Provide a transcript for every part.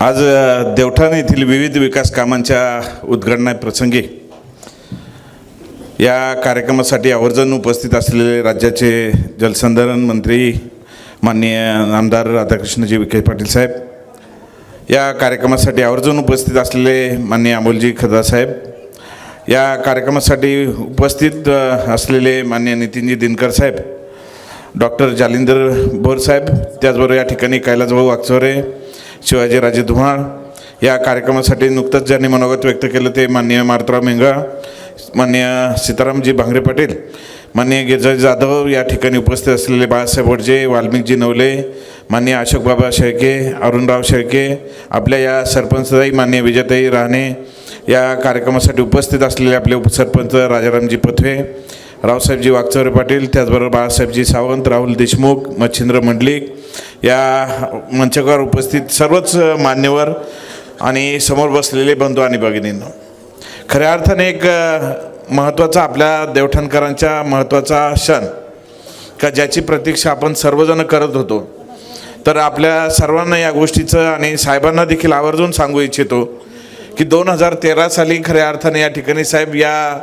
आज देवठाण येथील विविध विकास कामांच्या उद्घाटनाप्रसंगी या कार्यक्रमासाठी आवर्जून उपस्थित असलेले राज्याचे जलसंधारण मंत्री माननीय आमदार राधाकृष्णजी विखे पाटील साहेब या कार्यक्रमासाठी आवर्जून उपस्थित असलेले माननीय अमोलजी खदा साहेब या कार्यक्रमासाठी उपस्थित असलेले माननीय नितीनजी दिनकर साहेब डॉक्टर जालिंदर बोर साहेब त्याचबरोबर या ठिकाणी कैलासभाऊ वागचोरे शिवाजीराजे धुमाळ या कार्यक्रमासाठी नुकतंच ज्यांनी मनोगत व्यक्त केलं ते माननीय मारुतराव मेंगळा माननीय सीतारामजी भांगरे पाटील माननीय गिरजा जाधव या ठिकाणी उपस्थित असलेले बाळासाहेब वडजे वाल्मिकजी नवले माननीय अशोकबाबा शेळके अरुणराव शेळके आपल्या या सरपंचताई माननीय विजयताई राहणे या कार्यक्रमासाठी उपस्थित असलेले आपले उपसरपंच राजारामजी पथवे रावसाहेबजी वागचौरे पाटील त्याचबरोबर बाळासाहेबजी सावंत राहुल देशमुख मच्छिंद्र मंडलिक या मंचकावर उपस्थित सर्वच मान्यवर आणि समोर बसलेले बंधू आणि भगिनींनो. खऱ्या अर्थाने एक महत्त्वाचा आपल्या देवठाणकरांच्या महत्त्वाचा क्षण का ज्याची प्रतीक्षा आपण सर्वजण करत होतो. तर आपल्या सर्वांना या गोष्टीचं आणि साहेबांना देखील आवर्जून सांगू इच्छितो की दोन हजार तेरा साली खऱ्या अर्थाने या ठिकाणी साहेब या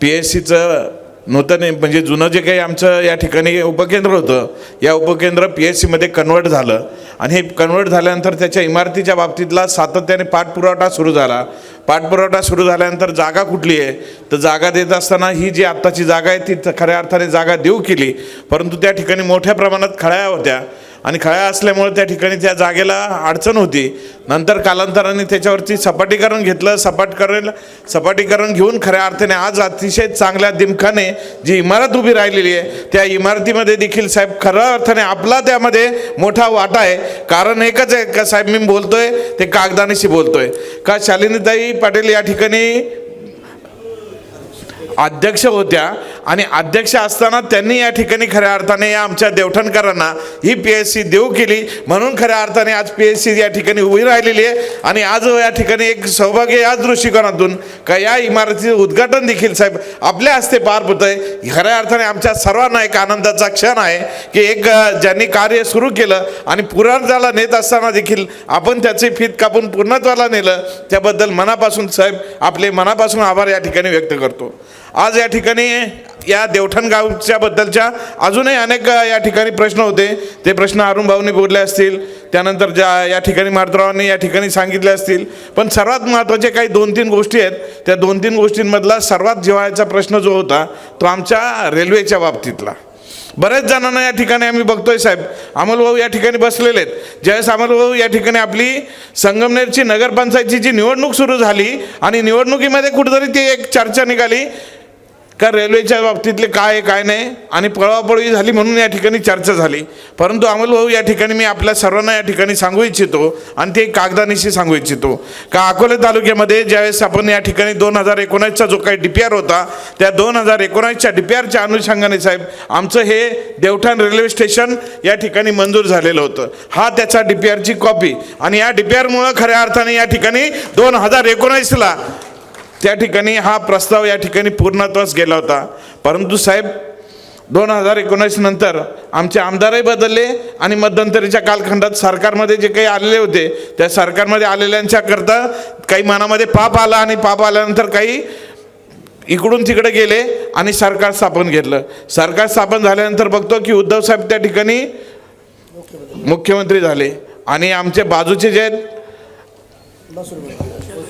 पी एस सीचं नूतन म्हणजे जुनं जे काही आमचं या ठिकाणी उपकेंद्र होतं या उपकेंद्र पी एच सीमध्ये कन्वर्ट झालं. आणि हे कन्वर्ट झाल्यानंतर त्याच्या इमारतीच्या बाबतीतला सातत्याने पाठपुरवठा सुरू झाला. पाठपुरवठा सुरू झाल्यानंतर जागा कुठली आहे? तर जागा देत असताना ही जी आत्ताची जागा आहे ती खऱ्या अर्थाने जागा देऊ केली. परंतु त्या ठिकाणी मोठ्या प्रमाणात खळ्या होत्या. आणि खळ्या असल्यामुळे त्या ठिकाणी त्या जागेला अडचण होती. नंतर कालांतराने त्याच्यावरती सपाटीकरण घेतलं. सपाट करेल सपाटीकरण घेऊन खऱ्या अर्थाने आज अतिशय चांगल्या दिमखाने जी इमारत उभी राहिलेली आहे त्या इमारतीमध्ये देखील साहेब खऱ्या अर्थाने आपला त्यामध्ये मोठा वाटा आहे. कारण एकच आहे का साहेब मी बोलतोय ते कागदानीशी बोलतोय. का शालिनीताई पाटील या ठिकाणी अध्यक्ष होत्या आणि अध्यक्ष असताना त्यांनी या ठिकाणी खऱ्या अर्थाने या आमच्या देवठणकरांना ही पी एस सी देऊ केली. म्हणून खऱ्या अर्थाने आज पी एस सी या ठिकाणी उभी राहिलेली आहे. आणि आज या ठिकाणी एक सौभाग्य याच दृष्टिकोनातून का या इमारतीचं उद्घाटन देखील साहेब आपल्या हस्ते पार पडत आहे खऱ्या अर्थाने आमच्या सर्वांना एक आनंदाचा क्षण आहे की एक ज्यांनी कार्य सुरू केलं आणि पुरार्थाला नेत असताना देखील आपण त्याचे फीत कापून पूर्णत्वाला नेलं त्याबद्दल मनापासून साहेब आपले मनापासून आभार या ठिकाणी व्यक्त करतो. आज या ठिकाणी या देवठाण गावच्या बद्दलच्या अजूनही अनेक या ठिकाणी प्रश्न होते. ते प्रश्न अरुण भाऊनी बोलले असतील. त्यानंतर ज्या या ठिकाणी मारुतरावांनी या ठिकाणी सांगितले असतील. पण सर्वात महत्त्वाचे काही दोन तीन गोष्टी आहेत. त्या दोन तीन गोष्टींमधला सर्वात जिव्हाळ्याचा प्रश्न जो होता तो आमच्या रेल्वेच्या बाबतीतला. बऱ्याच जणांना या ठिकाणी आम्ही बघतोय साहेब. अमोलभाऊ या ठिकाणी बसलेले आहेत. ज्यावेळेस अमोलभाऊ या ठिकाणी आपली संगमनेरची नगरपंचायतीची जी निवडणूक सुरू झाली आणि निवडणुकीमध्ये कुठेतरी ती एक चर्चा निघाली. का रेल्वेच्या बाबतीतले काय आहे काय नाही? आणि पळवापळवी झाली म्हणून या ठिकाणी चर्चा झाली. परंतु अमोलभाऊ या ठिकाणी मी आपल्या सर्वांना या ठिकाणी सांगू इच्छितो आणि ते कागदानिशी सांगू इच्छितो. का अकोले तालुक्यामध्ये ज्यावेळेस आपण या ठिकाणी दोन हजार एकोणासचा जो काही डी पी आर होता त्या दोन हजार एकोणासच्या डी पी आरच्या अनुषंगाने साहेब आमचं हे देवठाण रेल्वे स्टेशन या ठिकाणी मंजूर झालेलं होतं. हा त्याचा डी पी आरची कॉपी. आणि या डी पी आरमुळं खऱ्या अर्थाने या ठिकाणी दोन हजार एकोणावीसला त्या ठिकाणी हा प्रस्ताव या ठिकाणी पूर्णत्वास गेला होता. परंतु साहेब दोन हजार एकोणीस नंतर आमचे आमदारही बदलले आणि मध्यंतरीच्या कालखंडात सरकारमध्ये जे काही आलेले होते त्या सरकारमध्ये आलेल्यांच्याकरता काही मनामध्ये पाप आला आणि पाप आल्यानंतर काही इकडून तिकडे गेले आणि सरकार स्थापन घेतलं. सरकार स्थापन झाल्यानंतर बघतो की उद्धव साहेब त्या ठिकाणी मुख्यमंत्री झाले आणि आमचे बाजूचे जे आहेत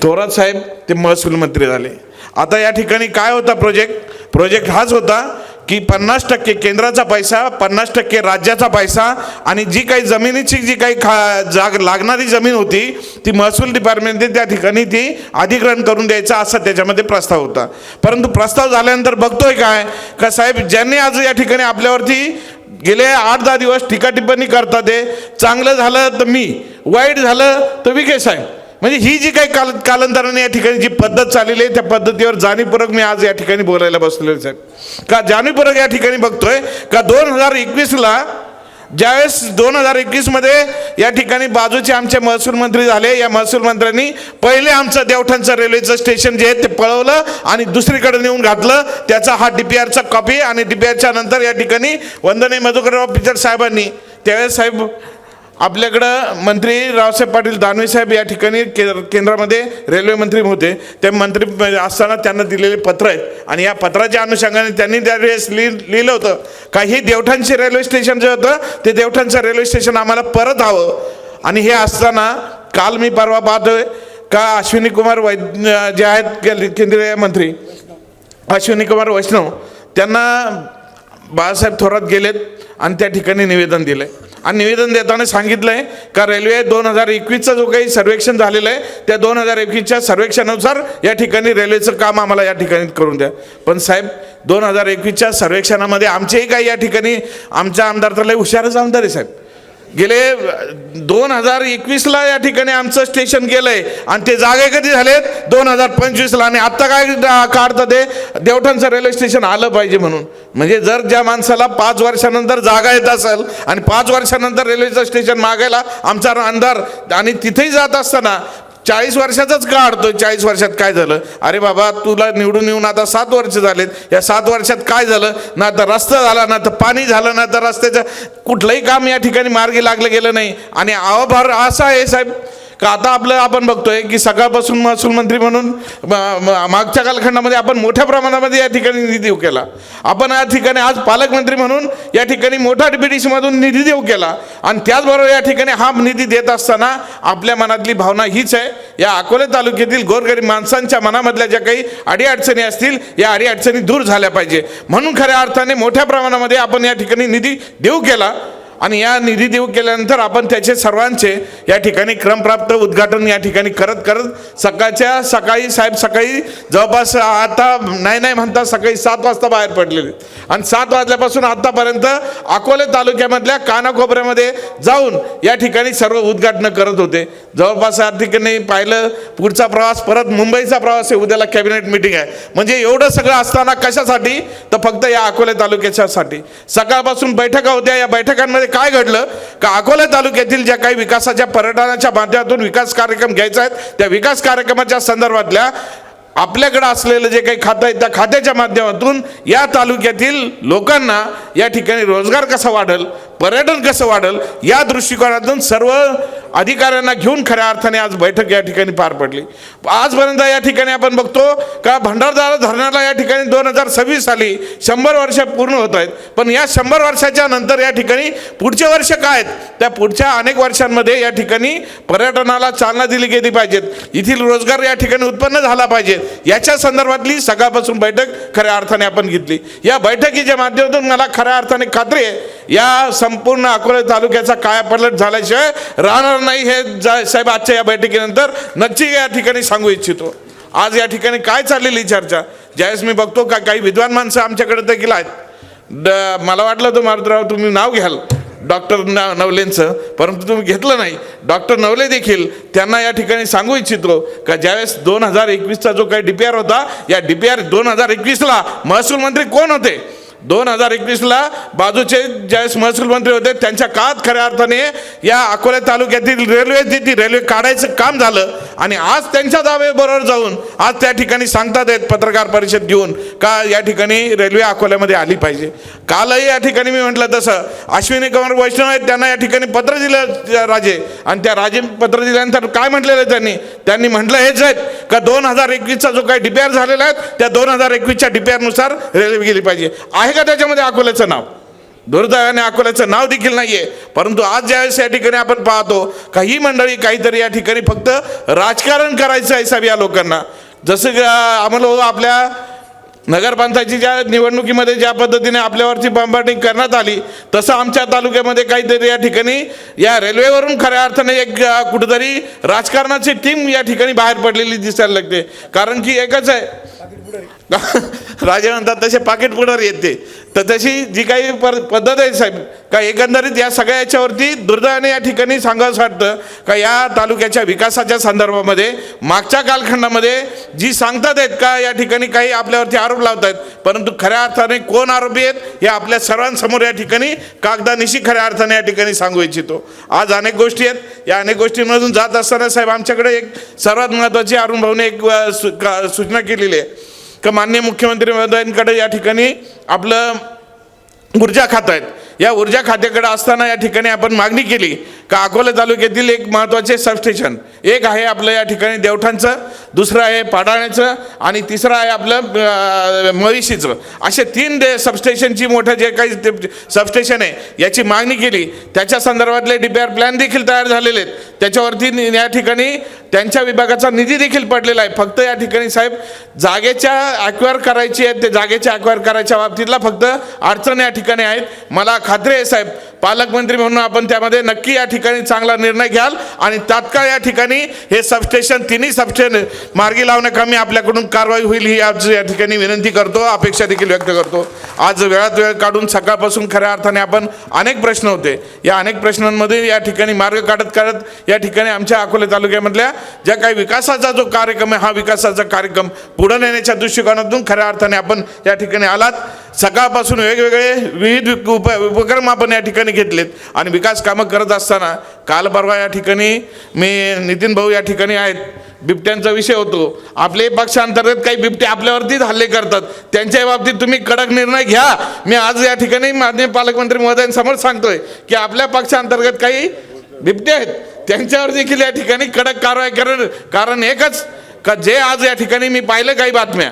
थोरात साहेब ते महसूल मंत्री झाले. आता या ठिकाणी काय होता प्रोजेक्ट प्रोजेक्ट हाच होता की पन्नास टक्के केंद्राचा पैसा पन्नास टक्के राज्याचा पैसा आणि जी काही जमिनीची जी काही खा जाग लागणारी जमीन होती ती महसूल डिपार्टमेंटने त्या ठिकाणी ती अधिग्रहण करून द्यायचा असा त्याच्यामध्ये प्रस्ताव होता. परंतु प्रस्ताव झाल्यानंतर बघतोय काय? का साहेब ज्यांनी आज या ठिकाणी आपल्यावरती गेले आठ दहा दिवस टीका टिप्पणी करतात ते चांगलं झालं तर मी वाईट झालं तर विखे साहेब. म्हणजे ही जी काही काल कालांतराने या ठिकाणी जी पद्धत चाललेली आहे त्या पद्धतीवर जाणीवपूर्वक मी आज या ठिकाणी बोलायला बसलेलो साहेब. का जाणीवपूर्वक या ठिकाणी बघतोय का दोन हजार एकवीसला ज्यावेळेस दोन हजार एकवीसमध्ये या ठिकाणी बाजूचे आमचे महसूल मंत्री झाले या महसूल मंत्र्यांनी पहिले आमचं देवठाणचं रेल्वेचं स्टेशन जे आहे ते पळवलं आणि दुसरीकडे नेऊन घातलं. त्याचा हा डी पी आरचा कॉपी आणि डी पी आरच्या नंतर या ठिकाणी वंदने मधुकरराव पिचड साहेबांनी त्यावेळेस साहेब आपल्याकडं मंत्री रावसाहेब पाटील दानवे साहेब या ठिकाणी के केंद्रामध्ये रेल्वे मंत्री होते. ते मंत्री असताना त्यांना दिलेले पत्र आहेत. आणि या पत्राच्या अनुषंगाने त्यांनी त्यावेळेस लिह लिहिलं होतं. काही देवठांचे रेल्वे स्टेशन जे होतं ते देवठांचं रेल्वे स्टेशन आम्हाला परत हवं. आणि हे असताना काल मी परवा पाहतोय का अश्विनी कुमार वैद्य जे आहेत केंद्रीय- मंत्री अश्विनी कुमार वैष्णव त्यांना बाळासाहेब थोरात गेलेत आणि त्या ठिकाणी निवेदन दिलंय. आणि निवेदन देताना सांगितलं आहे का रेल्वे दोन हजार एकवीसचं जो काही सर्वेक्षण झालेलं आहे त्या दोन हजार एकवीसच्या सर्वेक्षणानुसार या ठिकाणी रेल्वेचं काम आम्हाला या ठिकाणी करून द्या. पण साहेब दोन हजार एकवीसच्या सर्वेक्षणामध्ये आमचेही काही या ठिकाणी आमच्या आमदार तर लय हुशारच आमदार आहे साहेब. गेले दोन हजार एकवीसला या ठिकाणी आमचं स्टेशन गेलंय. आणि ते जागे कधी झालेत? दोन हजार पंचवीसला. आणि आत्ता काय काढतं ते? देवठाणचं रेल्वे स्टेशन आलं पाहिजे म्हणून. म्हणजे जर ज्या माणसाला पाच वर्षानंतर जागा येत असेल आणि पाच वर्षानंतर रेल्वेचं स्टेशन मागायला आमचा अंधार आणि तिथेही जात असताना चाळीस वर्षाचाच का अडतोय चाळीस वर्षात काय झालं? अरे बाबा तुला निवडून येऊन आता सात वर्ष झालेत. या सात वर्षात काय झालं? ना तर रस्ता झाला ना तर पाणी झालं ना तर रस्त्याचं कुठलंही काम या ठिकाणी मार्गी लागलं गेलं नाही. आणि आवाभार असा आहे साहेब का आता आपलं आपण बघतोय की सकाळपासून महसूल मंत्री म्हणून मागच्या कालखंडामध्ये आपण मोठ्या प्रमाणामध्ये या ठिकाणी निधी देऊ केला. आपण या ठिकाणी आज पालकमंत्री म्हणून या ठिकाणी मोठा डीपीडीसीमधून निधी देऊ केला. आणि त्याचबरोबर या ठिकाणी हा निधी देत असताना आपल्या मनातली भावना हीच आहे. या अकोले तालुक्यातील गोरगरीब माणसांच्या मनामधल्या ज्या काही अडीअडचणी असतील या अडीअडचणी दूर झाल्या पाहिजे. म्हणून खऱ्या अर्थाने मोठ्या प्रमाणामध्ये आपण या ठिकाणी निधी देऊ केला. आणि या निधी देऊ केल्यानंतर आपण त्याचे सर्वांचे या ठिकाणी क्रमप्राप्त उद्घाटन या ठिकाणी करत करत सकाळच्या सकाळी साहेब सकाळी जवळपास आता नाही नाही म्हणता सकाळी सात वाजता बाहेर पडलेले. आणि सात वाजल्यापासून आत्तापर्यंत अकोले तालुक्यामधल्या कानाकोपऱ्यामध्ये जाऊन या ठिकाणी सर्व उद्घाटनं करत होते. जवळपास या ठिकाणी पाहिलं पुढचा प्रवास परत मुंबईचा प्रवास आहे उद्याला कॅबिनेट मिटिंग आहे. म्हणजे एवढं सगळं असताना कशासाठी? तर फक्त या अकोले तालुक्याच्यासाठी. सकाळपासून बैठका होत्या या बैठकांमध्ये काय घडलं? का अकोला तालुक्यातील ज्या काही विकासाच्या पर्यटनाच्या माध्यमातून विकास कार्यक्रम घ्यायचा आहेत त्या विकास कार्यक्रमाच्या संदर्भातल्या आपल्याकडं असलेलं जे काही खातं आहे त्या खात्याच्या माध्यमातून या तालुक्यातील लोकांना या ठिकाणी रोजगार कसा वाढेल पर्यटन कसं वाढेल या दृष्टिकोनातून सर्व अधिकाऱ्यांना घेऊन खऱ्या अर्थाने आज बैठक या ठिकाणी पार पडली. आजपर्यंत या ठिकाणी आपण बघतो का भंडारदारा धरणाला या ठिकाणी दोन हजार सव्वीस साली शंभर वर्ष पूर्ण होत आहेत. पण या शंभर वर्षाच्या नंतर या ठिकाणी पुढचे वर्ष काय आहेत? त्या पुढच्या अनेक वर्षांमध्ये या ठिकाणी पर्यटनाला चालना दिली गेली पाहिजेत. येथील रोजगार या ठिकाणी उत्पन्न झाला पाहिजे याच्या संदर्भातली सकाळपासून बैठक खऱ्या अर्थाने आपण घेतली. या बैठकीच्या माध्यमातून मला खऱ्या अर्थाने खात्री आहे या संपूर्ण अकोला तालुक्याचा कायापलट झाल्याशिवाय राहणार नाही हे जा- साहेब आजच्या या बैठकीनंतर नक्की या ठिकाणी सांगू इच्छितो. आज या ठिकाणी काय चाललेली चर्चा? ज्यावेळेस मी बघतो का काही विद्वान माणसं आमच्याकडे देखील आहेत. ड मला वाटलं तो मारुतराव तुम्ही नाव घ्याल. डॉक्टर ना नवलेंचं परंतु तुम्ही घेतलं नाही. डॉक्टर नवले देखील त्यांना या ठिकाणी सांगू इच्छितो का ज्यावेळेस दोन हजार एकवीसचा जो काही डी पी आर होता या डी पी आर दोन हजार एकवीसला महसूल मंत्री कोण होते? दोन हजार एकवीसला बाजूचे ज्यावेळेस महसूल मंत्री होते त्यांच्या काळात खऱ्या अर्थाने या अकोला तालुक्यातील रेल्वे ती रेल्वे काढायचं काम झालं आणि आज त्यांच्या दावेबरोबर जाऊन आज त्या ठिकाणी सांगतात आहेत पत्रकार परिषद घेऊन का या ठिकाणी रेल्वे अकोल्यामध्ये आली पाहिजे. कालही या ठिकाणी मी म्हटलं तसं अश्विनी कुमार वैष्णव आहेत त्यांना या ठिकाणी पत्र दिलं राजे. आणि त्या राजे पत्र दिल्यानंतर काय म्हटलेलं आहे त्यांनी? त्यांनी म्हटलं हेच आहेत का दोन हजार एकवीसचा जो काही डीपीआर झालेला आहे त्या दोन हजार एकवीसच्या डीपीआरनुसार रेल्वे गेली पाहिजे. आहे का त्याच्यामध्ये अकोल्याचं नाव? दुर्दैवाने अकोल्याचं नाव देखील नाहीये. परंतु आज ज्यावेळेस या ठिकाणी आपण पाहतो का ही मंडळी काहीतरी या ठिकाणी फक्त राजकारण करायचं आहे साहेब या लोकांना. जसं की, आम्हाला हो आपल्या नगरपंचायतीच्या निवडणुकीमध्ये ज्या पद्धतीने आपल्यावरची बंबाटी करण्यात आली तसं आमच्या तालुक्यामध्ये काहीतरी या ठिकाणी या रेल्वेवरून खऱ्या अर्थाने एक कुठेतरी राजकारणाची टीम या ठिकाणी बाहेर पडलेली दिसायला लागते. कारण की एकच आहे राजे म्हणतात तसे पाकिट पुढार येते. तर तशी जी काही पर पद्धत आहे साहेब का एकंदरीत या सगळ्या याच्यावरती दुर्दैवाने या ठिकाणी सांगावं वाटतं का या तालुक्याच्या विकासाच्या संदर्भामध्ये मागच्या कालखंडामध्ये जी सांगतात आहेत का या ठिकाणी काही आपल्यावरती आरोप लावत आहेत परंतु खऱ्या अर्थाने कोण आरोपी आहेत हे आपल्या सर्वांसमोर या ठिकाणी कागदानिशी खऱ्या अर्थाने या ठिकाणी सांगू इच्छितो. आज अनेक गोष्टी आहेत या अनेक गोष्टींमधून जात असताना साहेब आमच्याकडे एक सर्वात महत्त्वाची अरुण भाऊने एक का- सूचना केलेली आहे. का माननीय मुख्यमंत्री महोदयांकडे या ठिकाणी आपलं ऊर्जा खातं आहेत. या ऊर्जा खात्याकडे असताना या ठिकाणी आपण मागणी केली का अकोला तालुक्यातील एक महत्त्वाचे सबस्टेशन एक आहे आपलं या ठिकाणी देवठांचं दुसरं आहे पाडाण्याचं आणि तिसरं आहे आपलं अं, मविशीचं. असे तीन दे सबस्टेशनची मोठं जे काही ते सबस्टेशन आहे याची मागणी केली. त्याच्या संदर्भातले डी पी आर प्लॅन देखील तयार झालेले आहेत. त्याच्यावरती या ठिकाणी त्यांच्या विभागाचा निधी देखील पडलेला आहे. फक्त या ठिकाणी साहेब जागेच्या ॲक्वायर करायची आहे ते जागेच्या ॲक्वायर करायच्या बाबतीतला फक्त अडचण या ठिकाणी आहेत. मला खात्री आहे साहेब पालकमंत्री म्हणून आपण त्यामध्ये नक्की या ठिकाणी चांगला निर्णय घ्याल आणि तात्काळ या ठिकाणी हे सबस्टेशन तिन्ही सबस्टेशन मार्गी लावण्याकामी आपल्याकडून कारवाई होईल ही आज या ठिकाणी विनंती करतो अपेक्षा देखील व्यक्त करतो. आज वेळात वेळ काढून सकाळपासून खऱ्या अर्थाने आपण अनेक प्रश्न होते. या अनेक प्रश्नांमध्ये या ठिकाणी मार्ग काढत काढत या ठिकाणी आमच्या अकोले तालुक्यामधल्या ज्या काही विकासाचा जो कार्यक्रम आहे हा विकासाचा कार्यक्रम पुढे नेण्याच्या दृष्टिकोनातून खऱ्या अर्थाने आपण या ठिकाणी आलात. सकाळपासून वेगवेगळे विविध उप उपक्रम आपण या ठिकाणी घेतलेत. आणि विकास कामं करत असताना काल परवा या ठिकाणी मी नितीन भाऊ या ठिकाणी आहेत. बिबट्यांचा विषय होतो. आपले पक्षांतर्गत काही बिबटे आपल्यावरतीच हल्ले करतात. त्यांच्या बाबतीत तुम्ही कडक निर्णय घ्या. मी आज या ठिकाणी माननीय पालकमंत्री महोदयांसमोर सांगतोय की आपल्या पक्षांतर्गत काही बिबटे आहेत. त्यांच्यावर देखील या ठिकाणी कडक कारवाई करण कारण एकच का जे आज या ठिकाणी मी पाहिलं काही बातम्या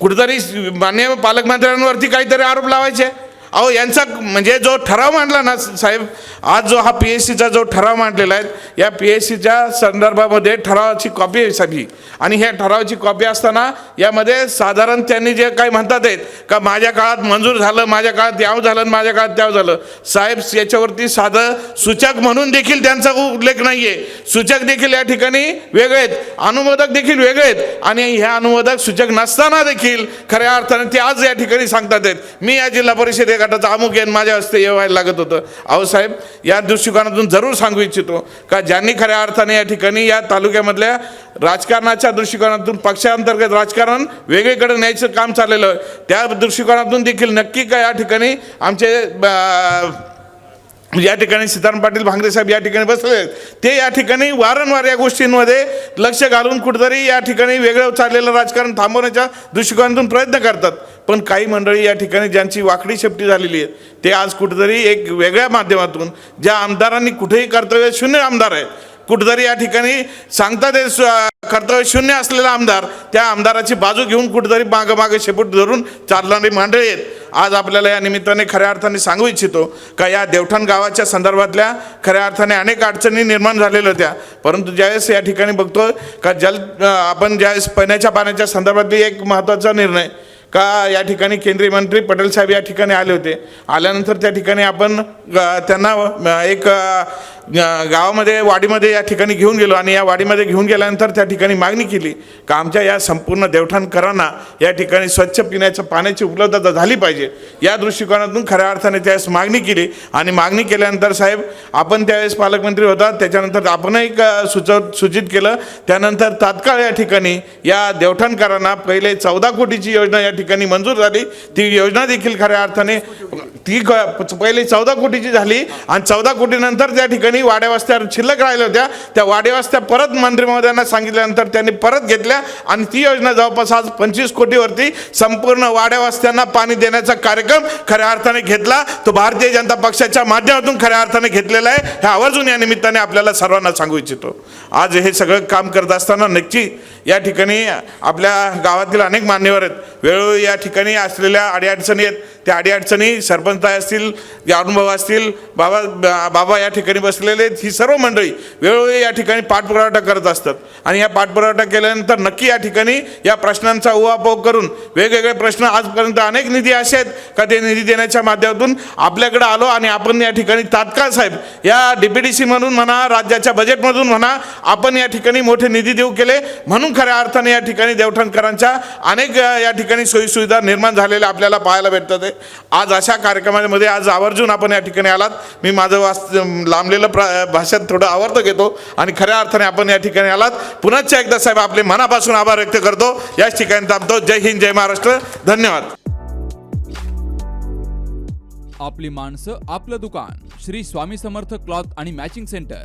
कुठेतरी मान्य पालकमंत्र्यांवरती काहीतरी आरोप लावायचे. अहो यांचा म्हणजे जो ठराव मांडला ना साहेब आज जो हा पी एस सीचा जो ठराव मांडलेला आहे या पी एस सीच्या संदर्भामध्ये ठरावाची कॉपी आहे सगळी. आणि ह्या ठरावाची कॉपी असताना यामध्ये साधारण त्यांनी जे काही म्हणतात आहेत का माझ्या काळात मंजूर झालं माझ्या काळात याव झालं माझ्या काळात त्याव झालं. साहेब याच्यावरती साधं सूचक म्हणून देखील त्यांचा उल्लेख नाही आहे सूचक देखील या ठिकाणी वेगळे आहेत. अनुमोदक देखील वेगळे आहेत. आणि ह्या अनुमोदक सूचक नसताना देखील खऱ्या अर्थाने ते आज या ठिकाणी सांगतात आहेत. मी या जिल्हा परिषदेत गटाचा अमुक आहे माझ्या हस्ते येवायला लागत होतं. अहो साहेब या दृष्टिकोनातून जरूर सांगू इच्छितो का ज्यांनी खऱ्या अर्थाने या ठिकाणी या तालुक्यामधल्या राजकारणाच्या दृष्टिकोनातून पक्षांतर्गत राजकारण वेगळीकडे न्यायचं काम चाललेलं त्या दृष्टिकोनातून देखील नक्की काय या ठिकाणी आमचे या ठिकाणी सीताराम पाटील भांगरे साहेब या ठिकाणी बसले आहेत. ते या ठिकाणी वारंवार या गोष्टींमध्ये लक्ष घालून कुठेतरी या ठिकाणी वेगळं चाललेलं राजकारण थांबवण्याच्या दृष्टिकोनातून प्रयत्न करतात पण काही मंडळी या ठिकाणी ज्यांची वाकडी शेपटी झालेली आहे ते आज कुठेतरी एक वेगळ्या माध्यमातून ज्या आमदारांनी कुठेही कर्तव्य शून्य आमदार आहेत कुठेतरी या ठिकाणी सांगतात ते कर्तव्य शून्य असलेला आमदार त्या आमदाराची बाजू घेऊन कुठेतरी मागं मागं शेपूट धरून चालणारी मांडळी आहेत. आज आपल्याला या निमित्ताने खऱ्या अर्थाने सांगू इच्छितो का या देवठाण गावाच्या संदर्भातल्या खऱ्या अर्थाने अनेक अडचणी निर्माण झालेल्या होत्या. परंतु ज्यावेळेस या ठिकाणी बघतो का जल आपण ज्यावेळेस पिण्याच्या पाण्याच्या संदर्भातली एक महत्त्वाचा निर्णय का या ठिकाणी केंद्रीय मंत्री पटेल साहेब या ठिकाणी आले होते. आल्यानंतर त्या ठिकाणी आपण त्यांना एक गावामध्ये वाडीमध्ये या ठिकाणी घेऊन गेलो आणि या वाडीमध्ये घेऊन गेल्यानंतर त्या ठिकाणी मागणी केली का आमच्या या संपूर्ण देवठाणकरांना या ठिकाणी स्वच्छ पिण्याच्या पाण्याची उपलब्धता झाली पाहिजे. या दृष्टिकोनातून खऱ्या अर्थाने त्यावेळेस मागणी केली आणि मागणी केल्यानंतर साहेब आपण त्यावेळेस पालकमंत्री होता त्याच्यानंतर आपणही क- सुचव सूचित केलं. त्यानंतर तात्काळ या ठिकाणी या देवठाणकरांना पहिले चौदा कोटीची योजना या ठिकाणी मंजूर झाली. ती योजना देखील खऱ्या अर्थाने ती पहिले चौदा कोटीची झाली आणि चौदा कोटीनंतर त्या ठिकाणी त्यांनी वाड्यावस्त्या शिल्लक राहिल्या होत्या. त्या वाड्यावस्त्या परत मंत्री महोदयांना सांगितल्यानंतर त्यांनी परत घेतल्या आणि ती योजना जवळपास आज पंचवीस कोटीवरती संपूर्ण वाड्यावस्त्यांना पाणी देण्याचा कार्यक्रम खऱ्या अर्थाने घेतला. तो भारतीय जनता पक्षाच्या माध्यमातून खऱ्या अर्थाने घेतलेला आहे. हे आवर्जून या निमित्ताने आपल्याला सर्वांना सांगू इच्छितो. आज हे सगळं काम करत असताना नक्की या ठिकाणी आपल्या गावातील अनेक मान्यवर आहेत. वेळोवेळी या ठिकाणी असलेल्या अडीअडचणी आहेत. त्या अडीअडचणी सरपंच असतील जे अनुभव असतील बाबा बा- बाबा या ठिकाणी बसलेले आहेत. ही सर्व मंडळी वेळोवेळी या ठिकाणी पाठपुरावठा करत असतात. आणि या पाठपुरावठा केल्यानंतर नक्की या ठिकाणी या प्रश्नांचा उहापोह करून वेगवेगळे प्रश्न आजपर्यंत अनेक निधी असे आहेत का ते निधी देण्याच्या माध्यमातून आपल्याकडे आलो आणि आपण या ठिकाणी तात्काळ साहेब या डी पी डी म्हणून म्हणा राज्याच्या बजेटमधून म्हणा आपण या ठिकाणी मोठे निधी देऊ केले म्हणून खऱ्या अर्थाने या ठिकाणी देवठणकरांच्या अनेक या ठिकाणी सोयीसुविधा निर्माण झालेल्या आपल्याला पाहायला भेटतात. आहे. आज अशा कार्यक्रमामध्ये आज आवर्जून आपण या ठिकाणी आलात. मी माझं वास लांबलेलं प्र भाषण थोडं आवडतं घेतो आणि खऱ्या अर्थाने आपण या ठिकाणी आलात. पुन्हा एकदा साहेब आपले मनापासून आभार व्यक्त करतो. याच ठिकाणी थांबतो. जय हिंद जय महाराष्ट्र. धन्यवाद. आपली माणसं आपलं दुकान. श्री स्वामी समर्थ क्लॉथ आणि मॅचिंग सेंटर.